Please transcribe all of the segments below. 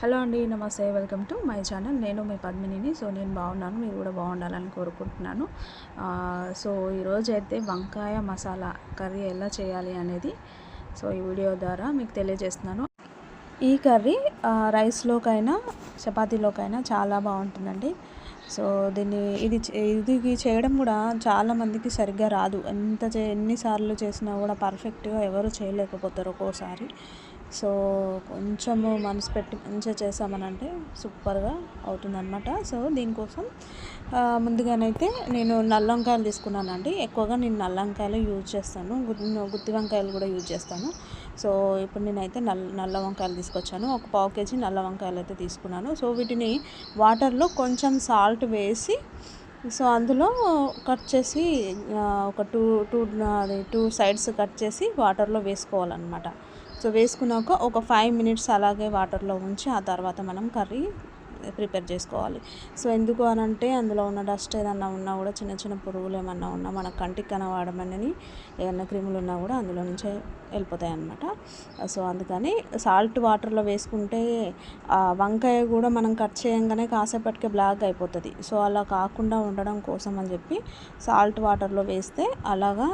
Hello అండి నమస్తే. Welcome to my channel. నేను మీ పద్మినిని. సో నేను బాగున్నాను. మీరు కూడా బాగుండాలని కోరుకుంటున్నాను. సో ఈరోజు అయితే వంకాయ మసాలా కర్రీ ఎలా చేయాలి అనేది సో ఈ వీడియో ద్వారా మీకు తెలియజేస్తున్నాను. ఈ కర్రీ రైస్లోకైనా చపాతీలోకైనా చాలా బాగుంటుందండి. సో దీన్ని ఇది ఇది చేయడం కూడా చాలామందికి సరిగ్గా రాదు. ఎంత చే ఎన్నిసార్లు చేసినా కూడా పర్ఫెక్ట్గా ఎవరు చేయలేకపోతారు ఒక్కోసారి. సో కొంచెము మనసు పెట్టి మంచిగా చేసామనంటే సూపర్గా అవుతుందన్నమాట. సో దీనికోసం ముందుగానైతే నేను నల్ల వంకాయలు తీసుకున్నానండి. ఎక్కువగా నేను నల్ల వంకాయలు యూజ్ చేస్తాను. గుత్తి వంకాయలు కూడా యూజ్ చేస్తాను. సో ఇప్పుడు నేనైతే నల్ల నల్ల వంకాయలు తీసుకొచ్చాను. ఒక పావు కేజీ నల్ల వంకాయలు అయితే తీసుకున్నాను. సో వీటిని వాటర్లో కొంచెం సాల్ట్ వేసి సో అందులో కట్ చేసి ఒక టూ టూ అది టూ సైడ్స్ కట్ చేసి వాటర్లో వేసుకోవాలన్నమాట. సో వేసుకున్నాక ఒక ఫైవ్ మినిట్స్ అలాగే వాటర్లో ఉంచి ఆ తర్వాత మనం కర్రీ ప్రిపేర్ చేసుకోవాలి. సో ఎందుకు అని అంటే అందులో ఉన్న డస్ట్ ఏదన్నా ఉన్నా కూడా చిన్న చిన్న పురుగులు ఏమన్నా ఉన్నా మన కంటికి కనబడమని ఏమన్నా క్రిములు ఉన్నా కూడా అందులో నుంచే వెళ్ళిపోతాయి అన్నమాట. సో అందుకని సాల్ట్ వాటర్లో వేసుకుంటే వంకాయ కూడా మనం కట్ చేయంగానే కాసేపటికే బ్లాక్ అయిపోతుంది. సో అలా కాకుండా ఉండడం కోసం అని చెప్పి సాల్ట్ వాటర్లో వేస్తే అలాగా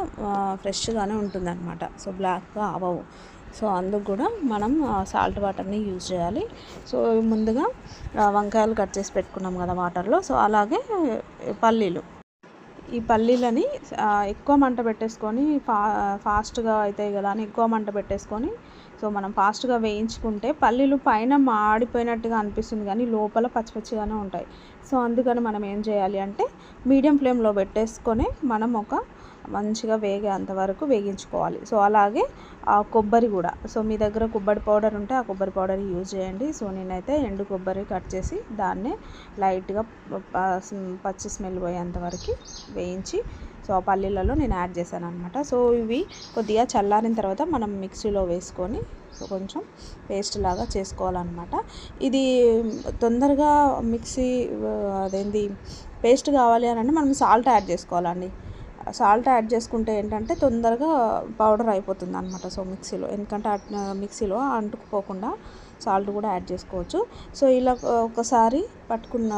ఫ్రెష్గానే ఉంటుందన్నమాట. సో బ్లాక్గా అవ్వవు సో అందుకు కూడా మనం సాల్ట్ వాటర్ని యూజ్ చేయాలి. సో ముందుగా వంకాయలు కట్ చేసి పెట్టుకున్నాం కదా వాటర్లో సో అలాగే పల్లీలు. ఈ పల్లీలని ఎక్కువ మంట పెట్టేసుకొని ఫా ఫాస్ట్గా అవుతాయి కదా అని ఎక్కువ మంట పెట్టేసుకొని సో మనం ఫాస్ట్గా వేయించుకుంటే పల్లీలు పైన మాడిపోయినట్టుగా అనిపిస్తుంది కానీ లోపల పచ్చి పచ్చిగానే ఉంటాయి. సో అందుకని మనం ఏం చేయాలి అంటే మీడియం ఫ్లేమ్లో పెట్టేసుకొని మనం ఒక మంచిగా వేగేంత వరకు వేగించుకోవాలి. సో అలాగే ఆ కొబ్బరి కూడా. సో మీ దగ్గర కొబ్బరి పౌడర్ ఉంటే ఆ కొబ్బరి పౌడర్ యూజ్ చేయండి. సో నేనైతే ఎండు కొబ్బరి కట్ చేసి దాన్నే లైట్గా పచ్చి స్మెల్ పోయేంత వరకు వేయించి సో ఆ పల్లీలలో నేను యాడ్ చేశాను అనమాట సో ఇవి కొద్దిగా చల్లారిన తర్వాత మనం మిక్సీలో వేసుకొని సో కొంచెం పేస్ట్ లాగా చేసుకోవాలన్నమాట. ఇది తొందరగా మిక్సీ అదేంది పేస్ట్ కావాలి అని అంటే మనం సాల్ట్ యాడ్ చేసుకోవాలండి. సాల్ట్ యాడ్ చేసుకుంటే ఏంటంటే తొందరగా పౌడర్ అయిపోతుంది అనమాట సో మిక్సీలో ఎందుకంటే అట్ మిక్సీలో అంటుకుపోకుండా సాల్ట్ కూడా యాడ్ చేసుకోవచ్చు. సో ఇలా ఒకసారి పట్టుకున్న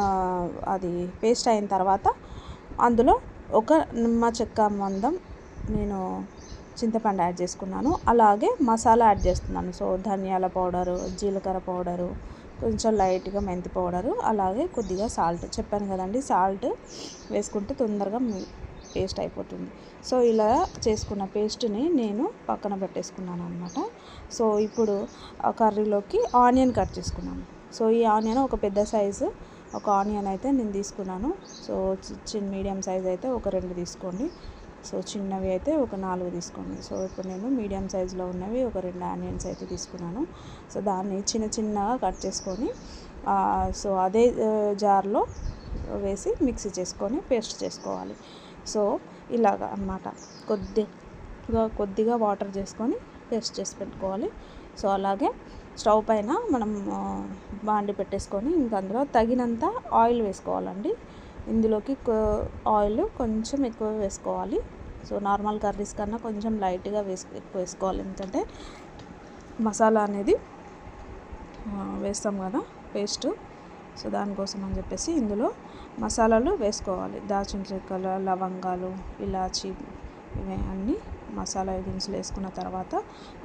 అది పేస్ట్ అయిన తర్వాత అందులో ఒక నిమ్మ చెక్క మందం నేను చింతపండు యాడ్ చేసుకున్నాను. అలాగే మసాలా యాడ్ చేస్తున్నాను. సో ధనియాల పౌడరు జీలకర్ర పౌడరు కొంచెం లైట్గా మెంతి పౌడరు అలాగే కొద్దిగా సాల్ట్ చెప్పాను కదండి. సాల్ట్ వేసుకుంటే తొందరగా పేస్ట్ అయిపోతుంది. సో ఇలా చేసుకున్న పేస్ట్ని నేను పక్కన పెట్టేసుకున్నాను అనమాట సో ఇప్పుడు ఆ కర్రీలోకి ఆనియన్ కట్ చేసుకున్నాను. సో ఈ ఆనియన్ ఒక పెద్ద సైజు ఒక ఆనియన్ అయితే నేను తీసుకున్నాను. సో చి- చిన్న మీడియం సైజ్ అయితే ఒక రెండు తీసుకోండి. సో చిన్నవి అయితే ఒక నాలుగు తీసుకోండి. సో ఇప్పుడు నేను మీడియం సైజులో ఉన్నవి ఒక రెండు ఆనియన్స్ అయితే తీసుకున్నాను. సో దాన్ని చిన్న చిన్నగా కట్ చేసుకొని సో అదే జార్లో వేసి మిక్సీ చేసుకొని పేస్ట్ చేసుకోవాలి. సో ఇలాగా అన్నమాట. కొద్దిగా కొద్దిగా వాటర్ చేసుకొని పేస్ట్ చేసి పెట్టుకోవాలి. సో అలాగే స్టవ్ పైన మనం బాండి పెట్టేసుకొని ఇంకా అందులో తగినంత ఆయిల్ వేసుకోవాలండి. ఇందులోకి ఆయిల్ కొంచెం ఎక్కువ వేసుకోవాలి. సో నార్మల్ కర్రీస్ కన్నా కొంచెం లైట్గా వేసు ఎక్కువ వేసుకోవాలి. ఎందుకంటే మసాలా అనేది వేస్తాం కదా పేస్ట్. సో దానికోసం అని చెప్పేసి ఇందులో మసాలాలు వేసుకోవాలి. దాల్చిన చెక్కలు లవంగాలు ఇలాచి ఇవి అన్నీ మసాలా దినుసులు వేసుకున్న తర్వాత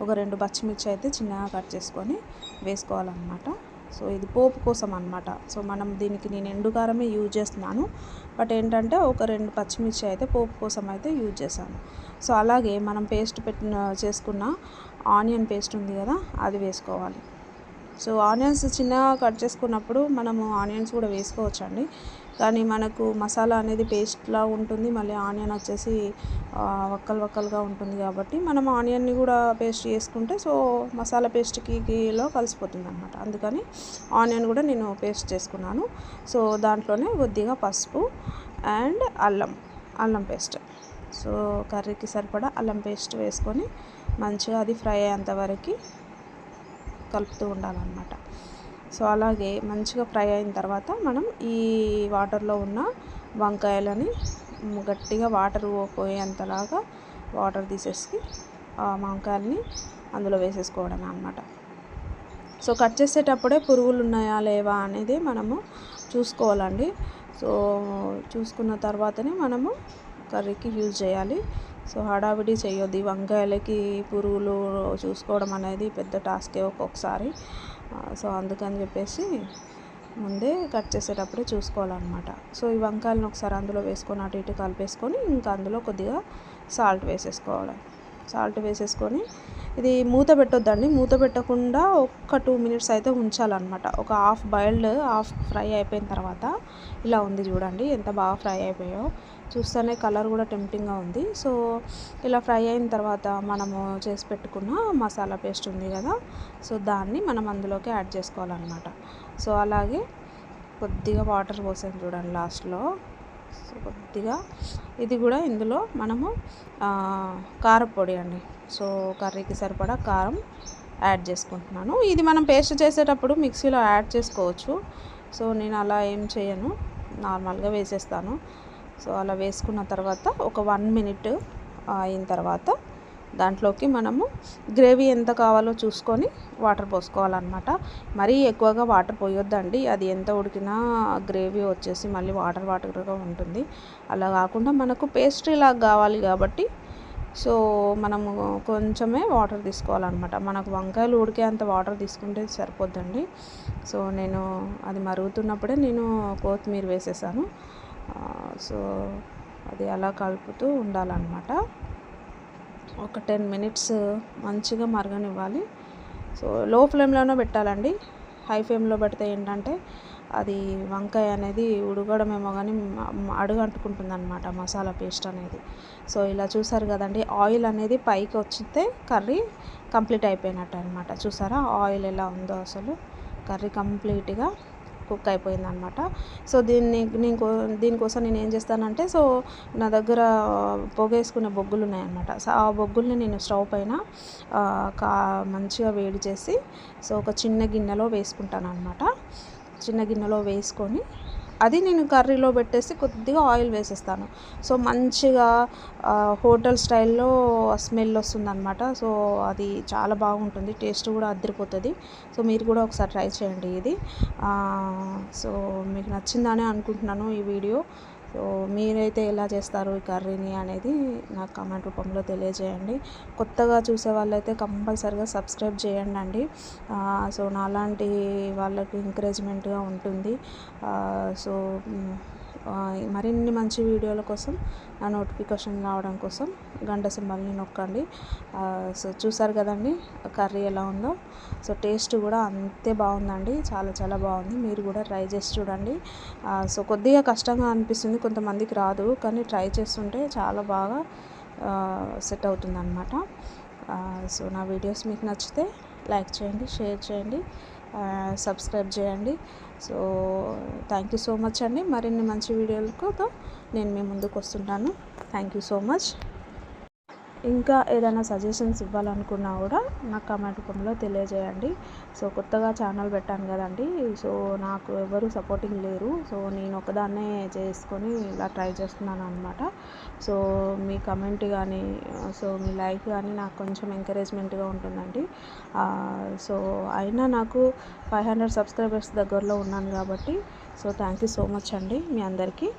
ఒక రెండు పచ్చిమిర్చి అయితే చిన్నగా కట్ చేసుకొని వేసుకోవాలన్నమాట. సో ఇది పోపు కోసం అన్నమాట. సో మనం దీనికి నేను ఎండు కారమే యూజ్ చేస్తున్నాను. బట్ ఏంటంటే ఒక రెండు పచ్చిమిర్చి అయితే పోపు కోసం అయితే యూజ్ చేశాను. సో అలాగే మనం పేస్ట్ పెట్టిన చేసుకున్న ఆనియన్ పేస్ట్ ఉంది కదా అది వేసుకోవాలి. సో ఆనియన్స్ చిన్నగా కట్ చేసుకున్నప్పుడు మనము ఆనియన్స్ కూడా వేసుకోవచ్చండి. కానీ మనకు మసాలా అనేది పేస్ట్లా ఉంటుంది. మళ్ళీ ఆనియన్ వచ్చేసి వక్కలు వక్కలుగా ఉంటుంది కాబట్టి మనం ఆనియన్ని కూడా పేస్ట్ చేసుకుంటే సో మసాలా పేస్ట్కి లో కలిసిపోతుంది అనమాట అందుకని ఆనియన్ కూడా నేను పేస్ట్ చేసుకున్నాను. సో దాంట్లోనే కొద్దిగా పసుపు అండ్ అల్లం అల్లం పేస్ట్. సో కర్రీకి సరిపడా అల్లం పేస్ట్ వేసుకొని మంచిగా అది ఫ్రై అయ్యేంత వరకు కలుపుతూ ఉండాలన్నమాట. సో అలాగే మంచిగా ఫ్రై అయిన తర్వాత మనం ఈ వాటర్లో ఉన్న వంకాయలని గట్టిగా వాటర్ పోయేంతలాగా వాటర్ తీసేసి ఆ వంకాయలని అందులో వేసేసుకోవడం అనమాట సో కట్ చేసేటప్పుడే పురుగులు ఉన్నాయా లేవా అనేది మనము చూసుకోవాలండి. సో చూసుకున్న తర్వాతనే మనము కర్రీకి యూజ్ చేయాలి. సో హడావిడి చేయొద్దు. వంకాయలకి పురుగులు చూసుకోవడం అనేది పెద్ద టాస్కే ఒక్కొక్కసారి. సో అందుకని చెప్పేసి ముందే కట్ చేసేటప్పుడే చూసుకోవాలన్నమాట. సో ఈ వంకాయలను ఒకసారి అందులో వేసుకొని అటు ఇటు కలిపేసుకొని ఇంకా అందులో కొద్దిగా సాల్ట్ వేసేసుకోవాలి. సాల్ట్ వేసేసుకొని ఇది మూత పెట్టొద్దండి. మూత పెట్టకుండా ఒక్క టూ మినిట్స్ అయితే ఉంచాలన్నమాట. ఒక హాఫ్ బాయిల్డ్ హాఫ్ ఫ్రై అయిపోయిన తర్వాత ఇలా ఉంది చూడండి. ఎంత బాగా ఫ్రై అయిపోయో చూస్తేనే కలర్ కూడా టెంప్టింగ్గా ఉంది. సో ఇలా ఫ్రై అయిన తర్వాత మనము చేసి పెట్టుకున్న మసాలా పేస్ట్ ఉంది కదా. సో దాన్ని మనం అందులోకి యాడ్ చేసుకోవాలన్నమాట. సో అలాగే కొద్దిగా వాటర్ పోసాను చూడండి లాస్ట్లో సో కొద్దిగా ఇది కూడా ఇందులో మనము కారపొడి అండి. సో కర్రీకి సరిపడా కారం యాడ్ చేసుకుంటున్నాను. ఇది మనం పేస్ట్ చేసేటప్పుడు మిక్సీలో యాడ్ చేసుకోవచ్చు. సో నేను అలా ఏం చేయను. నార్మల్గా వేసేస్తాను. సో అలా వేసుకున్న తర్వాత ఒక వన్ మినిట్ అయిన తర్వాత దాంట్లోకి మనము గ్రేవీ ఎంత కావాలో చూసుకొని వాటర్ పోసుకోవాలన్నమాట. మరీ ఎక్కువగా వాటర్ పోయొద్దండి. అది ఎంత ఉడికినా గ్రేవీ వచ్చేసి మళ్ళీ వాటర్ వాటర్గా ఉంటుంది. అలా కాకుండా మనకు పేస్ట్రీ లాగా కావాలి కాబట్టి సో మనము కొంచెమే వాటర్ తీసుకోవాలన్నమాట. మనకు వంకాయలు ఉడికే అంత వాటర్ తీసుకుంటే సరిపోద్దండి. సో నేను అది మరుగుతున్నప్పుడే నేను కొత్తిమీర వేసేసాను. సో అది అలా కలుపుతూ ఉండాలన్నమాట. ఒక టెన్ మినిట్స్ మంచిగా మరగనివ్వాలి. సో లో ఫ్లేమ్లోనే పెట్టాలండి. హై ఫ్లేమ్లో పెడితే ఏంటంటే అది వంకాయ అనేది ఉడకడమేమో కానీ అడుగు అంటుకుంటుంది అనమాట మసాలా పేస్ట్ అనేది. సో ఇలా చూసారు కదండి ఆయిల్ అనేది పైకి వచ్చితే కర్రీ కంప్లీట్ అయిపోయినట్టు అనమాట చూసారా ఆయిల్ ఎలా ఉందో అసలు. కర్రీ కంప్లీట్గా కుక్ అయిపోయింది అనమాట సో దీన్ని నేను దీనికోసం నేను ఏం చేస్తానంటే సో నా దగ్గర పొగేసుకునే బొగ్గులు ఉన్నాయన్నమాట సో ఆ బొగ్గుల్ని నేను స్టవ్ పైన కా మంచిగా వేడి చేసి సో ఒక చిన్న గిన్నెలో వేసుకుంటాను అనమాట చిన్న గిన్నెలో వేసుకొని అది నేను కర్రీలో పెట్టేసి కొద్దిగా ఆయిల్ వేసేస్తాను. సో మంచిగా హోటల్ స్టైల్లో స్మెల్ వస్తుందన్నమాట. సో అది చాలా బాగుంటుంది. టేస్ట్ కూడా అదిరిపోతుంది సో మీరు కూడా ఒకసారి ట్రై చేయండి ఇది. సో మీకు నచ్చిందని అనుకుంటున్నాను ఈ వీడియో. సో మీరైతే ఎలా చేస్తారు ఈ కర్రీని అనేది నాకు కామెంట్ రూపంలో తెలియజేయండి. కొత్తగా చూసే వాళ్ళైతే కంపల్సరిగా సబ్స్క్రైబ్ చేయండి అండి సో నాలాంటి వాళ్ళకి ఎంకరేజ్మెంట్గా ఉంటుంది. సో మరిన్ని మంచి వీడియోల కోసం నా నోటిఫికేషన్ రావడం కోసం గంట సింబల్ని నొక్కండి. సో చూసారు కదండి కర్రీ ఎలా ఉందో. సో టేస్ట్ కూడా అంతే బాగుందండి చాలా చాలా బాగుంది. మీరు కూడా ట్రై చేసి చూడండి. సో కొద్దిగా కష్టంగా అనిపిస్తుంది కొంతమందికి రాదు కానీ ట్రై చేస్తుంటే చాలా బాగా సెట్ అవుతుంది అనమాట సో నా వీడియోస్ మీకు నచ్చితే లైక్ చేయండి షేర్ చేయండి. సబ్స్క్రైబ్ చేయండి. So thank you so much అండి. మరిన్ని మంచి వీడియోలతో నేను మీ ముందుకు వస్తుంటాను థ్యాంక్ యూ సో మచ్ ఇంకా ఏదైనా సజెషన్స్ ఇవ్వాలనుకున్నా కూడా నాకు కామెంట్ రూపంలో తెలియజేయండి. సో కొత్తగా ఛానల్ పెట్టాను కదండి. సో నాకు ఎవరు సపోర్టింగ్ లేరు. సో నేను ఒకదాన్నే చేసుకొని ఇలా ట్రై చేస్తున్నాను అనమాట సో మీ కమెంట్ కానీ సో మీ లైక్ కానీ నాకు కొంచెం ఎంకరేజ్మెంట్గా ఉంటుందండి. సో అయినా నాకు ఫైవ్ హండ్రెడ్ సబ్స్క్రైబర్స్ దగ్గరలో ఉన్నాను కాబట్టి so thank you so much అండి మీ అందరికీ.